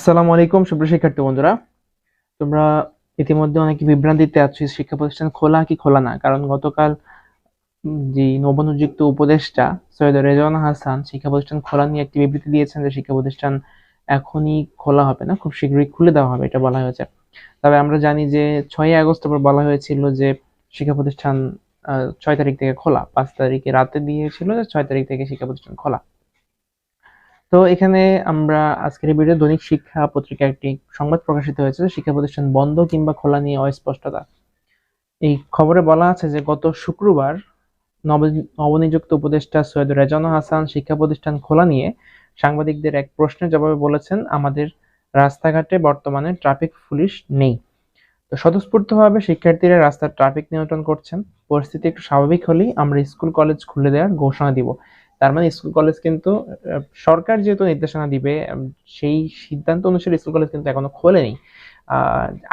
আসসালামু আলাইকুম, সুপ্রিয় শিক্ষার্থী বন্ধুরা। তোমরা ইতিমধ্যে অনেক বিভ্রান্তিতে আছো শিক্ষা প্রতিষ্ঠান খোলা কি খোলা না? কারণ গতকাল যে নবনিযুক্ত উপদেষ্টা সৈয়দ রেজওয়ান হাসান শিক্ষা প্রতিষ্ঠান খোলা নিয়ে একটি বিবৃতি দিয়েছেন যে শিক্ষা প্রতিষ্ঠান এখনই খোলা হবে না, খুব শীঘ্রই খুলে দেওয়া হবে, এটা বলা হয়েছে। তবে আমরা জানি যে ছয়ই আগস্ট পর বলা হয়েছিল যে শিক্ষা প্রতিষ্ঠান ছয় তারিখ থেকে খোলা, পাঁচ তারিখে রাতে দিয়েছিল যে ছয় তারিখ থেকে শিক্ষা প্রতিষ্ঠান খোলা। তো এখানে আমরা আজকের ভিডিও দৈনিক শিক্ষা পত্রিকা একটি সংবাদ প্রকাশিত হয়েছে, শিক্ষা প্রতিষ্ঠান বন্ধ কিংবা খোলা নিয়ে অস্পষ্টতা। এই খবরে বলা আছে যে, গত শুক্রবার নব- নবনিযুক্ত উপদেষ্টা সৈয়দ রেজানা হাসান শিক্ষা প্রতিষ্ঠান খোলা নিয়ে সাংবাদিকদের এক প্রশ্নের জবাবে বলেছেন, আমাদের রাস্তাঘাটে বর্তমানে ট্রাফিক পুলিশ নেই। স্বতঃস্ফূর্তভাবে শিক্ষার্থীরা রাস্তার ট্রাফিক নিয়ন্ত্রণ করছেন। পরিস্থিতি একটু স্বাভাবিক হলেই আমরা স্কুল কলেজ খুলে দেওয়ার ঘোষণা দিব। তার মানে স্কুল কলেজ কিন্তু সরকার যেহেতু নির্দেশনা দিবে সেই সিদ্ধান্ত অনুসারে স্কুল কলেজ কিন্তু এখনও খোলেনি।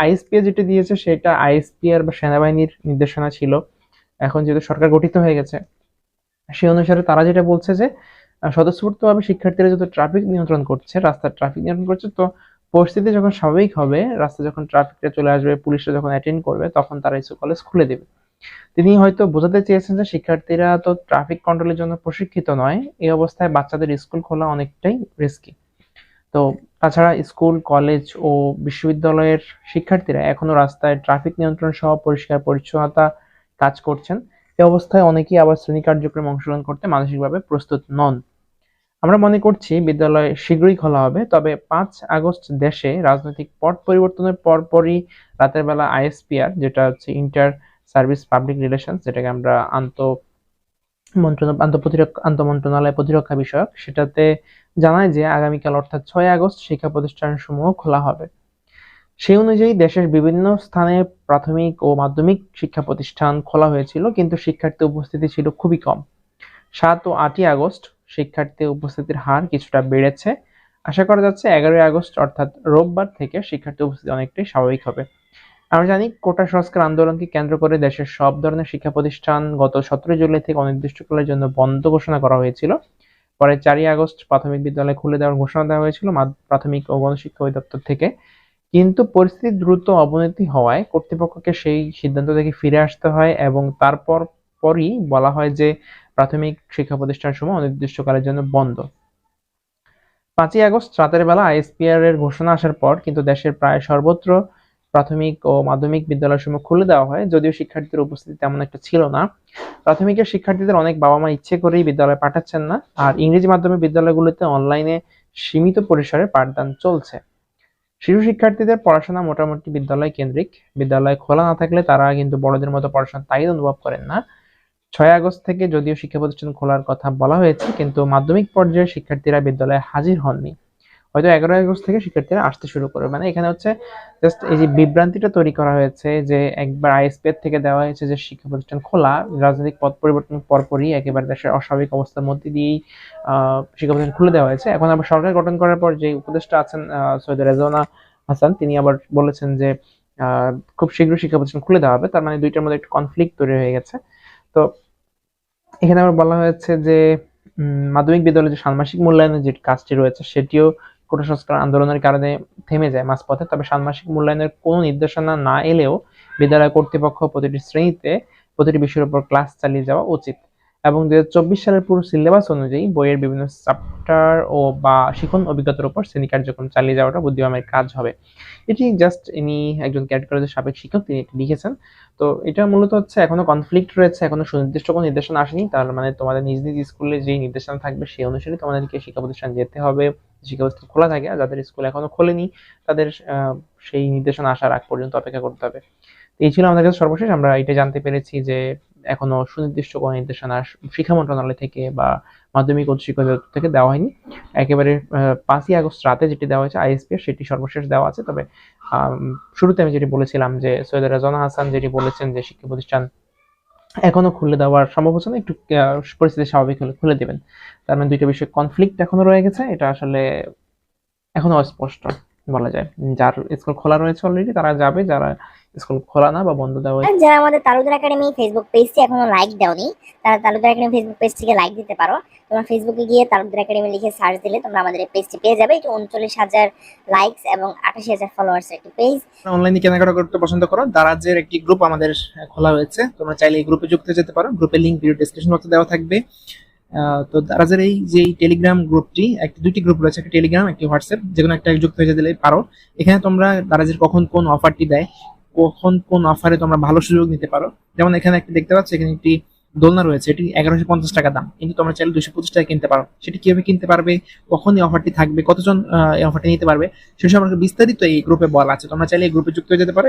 আইএসপিএ যেটা দিয়েছে সেটা আইএসপিআর বা সেনাবাহিনীর নির্দেশনা ছিল। এখন যেহেতু সরকার গঠিত হয়ে গেছে, সেই অনুসারে তারা যেটা বলছে যে স্বতঃস্ফূর্তভাবে শিক্ষার্থীরা যত ট্রাফিক নিয়ন্ত্রণ করছে, রাস্তার ট্রাফিক নিয়ন্ত্রণ করছে, তো পরিস্থিতি যখন স্বাভাবিক হবে রাস্তা যখন ট্রাফিকটা চলে আসবে পুলিশরা যখন অ্যাটেন্ড করবে, তখন তারা স্কুল কলেজ খুলে দেবে। তিনি হয়তো বোঝাতে চেয়েছেন যে শিক্ষার্থীরা তো ট্রাফিক কন্ট্রোলের জন্য প্রশিক্ষিত নয়, এই অবস্থায় বাচ্চাদের স্কুল খোলা অনেকটাই রিস্কি তো তাছাড়া স্কুল কলেজ ও বিশ্ববিদ্যালয়ের শিক্ষার্থীরা এখনও রাস্তায় ট্রাফিক নিয়ন্ত্রণ সহ পরিষ্কার পরিচ্ছন্নতা কাজ করছেন। এই অবস্থায় অনেকেই আবার শ্রেণি কার্যক্রমে অংশগ্রহণ করতে মানসিকভাবে প্রস্তুত নন। আমরা মনে করছি বিদ্যালয় শীঘ্রই খোলা হবে, তবে পাঁচ আগস্ট দেশে রাজনৈতিক পট পরিবর্তনের পরপরই রাতের বেলা আইএসপিআর, যেটা হচ্ছে ইন্টার সার্ভিস পাবলিক রিলেশনস যেটাকে আমরা আন্ত মন্ত্রণ আন্তঃপ্রতিরক্ষা আন্তঃমন্ত্রণালয় প্রতিরক্ষা বিষয়ক, সেটাতে জানায় যে আগামীকাল অর্থাৎ ছয় আগস্ট শিক্ষা প্রতিষ্ঠানসমূহ খোলা হবে। সেই অনুযায়ী দেশের বিভিন্ন স্থানে প্রাথমিক ও মাধ্যমিক শিক্ষা প্রতিষ্ঠান খোলা হয়েছিল, কিন্তু শিক্ষার্থী উপস্থিতি ছিল খুবই কম। সাত ও আটই আগস্ট শিক্ষার্থী উপস্থিতির হার কিছুটা বেড়েছে। আশা করা যাচ্ছে এগারোই আগস্ট, অর্থাৎ রোববার থেকে শিক্ষার্থী উপস্থিতি অনেকটাই স্বাভাবিক হবে। আমরা জানি কোটা সংস্কার আন্দোলনকে কেন্দ্র করে দেশের সব ধরনের শিক্ষা প্রতিষ্ঠান গত সতেরো জুলাই থেকে অনির্দিষ্টকালের জন্য বন্ধ ঘোষণা করা হয়েছিল। পরে চারই আগস্ট প্রাথমিক বিদ্যালয় খুলে দেওয়ার ঘোষণা দেওয়া হয়েছিল প্রাথমিক ও গণশিক্ষা অধিদপ্তর থেকে। কিন্তু পরিস্থিতি দ্রুত অবনতি হওয়ায় কর্তৃপক্ষকে সেই সিদ্ধান্ত থেকে ফিরে আসতে হয় এবং তারপর পরই বলা হয় যে প্রাথমিক শিক্ষা প্রতিষ্ঠানসমূহ অনির্দিষ্টকালের জন্য বন্ধ। পাঁচই আগস্ট রাতের বেলা আইএসপিআর এর ঘোষণা আসার পর কিন্তু দেশের প্রায় সর্বত্র প্রাথমিক ও মাধ্যমিক বিদ্যালয়সমূহ খুলে দেওয়া হয়, যদিও শিক্ষার্থীদের উপস্থিতি তেমন একটা ছিল না। প্রাথমিকের শিক্ষার্থীদের অনেক বাবা মা ইচ্ছে করেই বিদ্যালয়ে পাঠাচ্ছেন না, আর ইংরেজি মাধ্যমের বিদ্যালয়গুলোতে অনলাইনে সীমিত পরিসরে পাঠদান চলছে। শিশু শিক্ষার্থীদের পড়াশোনা মোটামুটি বিদ্যালয় কেন্দ্রিক। বিদ্যালয় খোলা না থাকলে তারা কিন্তু বড়দের মতো পড়াশোনার তাগিদ অনুভব করেন না। ছয় আগস্ট থেকে যদিও শিক্ষা প্রতিষ্ঠান খোলার কথা বলা হয়েছে, কিন্তু মাধ্যমিক পর্যায়ের শিক্ষার্থীরা বিদ্যালয়ে হাজির হননি। হয়তো এগারো আগস্ট থেকে শিক্ষার্থীরা আসতে শুরু করবে। মানে এখানে হচ্ছে জাস্ট এই যে বিভ্রান্তিটা তৈরি করা হয়েছে যে একবার আইএসপি থেকে দেওয়া হয়েছে যে শিক্ষা প্রতিষ্ঠান খোলা, রাজনৈতিক পথ পরিবর্তনের পরপরই একেবারে দেশের অস্বাভাবিক অবস্থার মধ্যে দিয়েই শিক্ষা প্রতিষ্ঠান খুলে দেওয়া হয়েছে। এখন আবার সরকার গঠন করার পর যে উপদেষ্টা আছেন সৈয়দ রেজওয়ানা হাসান, তিনি আবার বলেছেন যে খুব শীঘ্র শিক্ষা প্রতিষ্ঠান খুলে দেওয়া হবে। তার মানে দুইটার মধ্যে একটা কনফ্লিক্ট তৈরি হয়ে গেছে। তো এখানে আবার বলা হয়েছে যে মাধ্যমিক বিদ্যালয়ে যে ষান্মাসিক মূল্যায়নের যে কাজটি রয়েছে, সেটিও কোটা সংস্কার আন্দোলনের কারণে থেমে যায় মাঝপথে। তবে ষান্মাসিক মূল্যায়নের কোনো নির্দেশনা না এলেও বিদ্যালয় কর্তৃপক্ষ প্রতিটি শ্রেণীতে, প্রতিটি বিষয়ের উপর ক্লাস চালিয়ে যাওয়া উচিত। এবং দুই হাজার চব্বিশ সালের পুরো সিলেবাস অনুযায়ী বইয়ের বিভিন্ন চ্যাপ্টার ও বা শিখন অভিজ্ঞতার উপর শ্রেণি কার্যক্রম চালিয়ে যাওয়াটা বুদ্ধিমামের কাজ হবে। এটি জাস্ট ইনি একজন ক্যাটেগরিজের সাবেক শিক্ষক, তিনি এটি লিখেছেন। তো এটা মূলত হচ্ছে এখনও কনফ্লিক্ট রয়েছে, এখনও সুনির্দিষ্ট কোনো নির্দেশনা আসেনি। তার মানে তোমাদের নিজ নিজ স্কুলে যেই নির্দেশনা থাকবে সেই অনুসারে তোমাদেরকে শিক্ষা প্রতিষ্ঠান যেতে হবে, শিক্ষা প্রতিষ্ঠান খোলা থাকে। আর যাদের স্কুল এখনও খোলেনি, তাদের সেই নির্দেশনা আসার আগ পর্যন্ত অপেক্ষা করতে হবে। এই ছিল আমাদের কাছে সর্বশেষ। আমরা এটা জানতে পেরেছি যে এখনও সুনির্দিষ্ট কোনো নির্দেশনা শিক্ষা মন্ত্রণালয় থেকে বা মাধ্যমিক উচ্চ শিক্ষা থেকে দেওয়া হয়নি। একেবারে পাঁচই আগস্ট রাতে যেটি দেওয়া হয়েছে আইএসপি সেটি সর্বশেষ দেওয়া আছে। তবে শুরুতে আমি যেটি বলেছিলাম যে সৈয়দ রাজানা হাসান যেটি বলেছেন যে শিক্ষা প্রতিষ্ঠান এখনও খুলে দেওয়ার সম্ভব হচ্ছে না, একটু পরিস্থিতি স্বাভাবিক হলে খুলে দেবেন। তার মানে দুইটা বিষয় কনফ্লিক্ট এখনও রয়ে গেছে, এটা আসলে এখনও অস্পষ্ট বলা যায়। যার স্কুল খোলা রয়েছে অলরেডি তারা যাবে, যারা স্কুল খোলা না বা বন্ধ দেওয়া হয়েছে যারা আমাদের তালুদার একাডেমি ফেসবুক পেজটি এখনও লাইক দাওনি তারা তালুদার একাডেমি ফেসবুক পেজটিকে লাইক দিতে পারো। তোমরা ফেসবুকে গিয়ে তালুদার একাডেমি লিখে সার্চ দিলে তোমরা আমাদের এই পেজটি পেয়ে যাবে। এটি উনচল্লিশ হাজার লাইকস এবং আঠাশি হাজার ফলোয়ার্স একটি পেজ অনলাইনে কেনাকাটা করতে পছন্দ করো। দারাজের একটি গ্রুপ আমাদের খোলা হয়েছে। তোমরা চাইলে এই গ্রুপে যুক্ত হয়ে যেতে পারো। গ্রুপের লিঙ্ক ভিডিও ডিসক্রিপশন বক্সে দেওয়া থাকবে। আহ, তো দারাজের এই যে টেলিগ্রাম গ্রুপটি একটি দুটি গ্রুপ রয়েছে একটা টেলিগ্রাম একটি হোয়াটসঅ্যাপ যে কোনো একটা যুক্ত হয়ে যেতে পারো। এখানে তোমরা দারাজের কখন কোন অফারটি দেয় কখন কোন অফারে তোমরা ভালো সুযোগ নিতে পারো। যেমন এখানে একটি দেখতে পাচ্ছ, এখানে একটি দোলনা রয়েছে, এটি এগারোশো পঞ্চাশ টাকা দাম। কিন্তু তোমরা চাইলে দুশো পঁচিশ টাকা কিনতে পারো। সেটি কীভাবে কিনতে পারবে, কখন এই অফারটি থাকবে, কতজন এই অফারটি নিতে পারবে, সে সম্পর্কে বিস্তারিত এই গ্রুপে বলা আছে। তোমরা চাইলে এই গ্রুপে যুক্ত হয়ে যেতে পারো।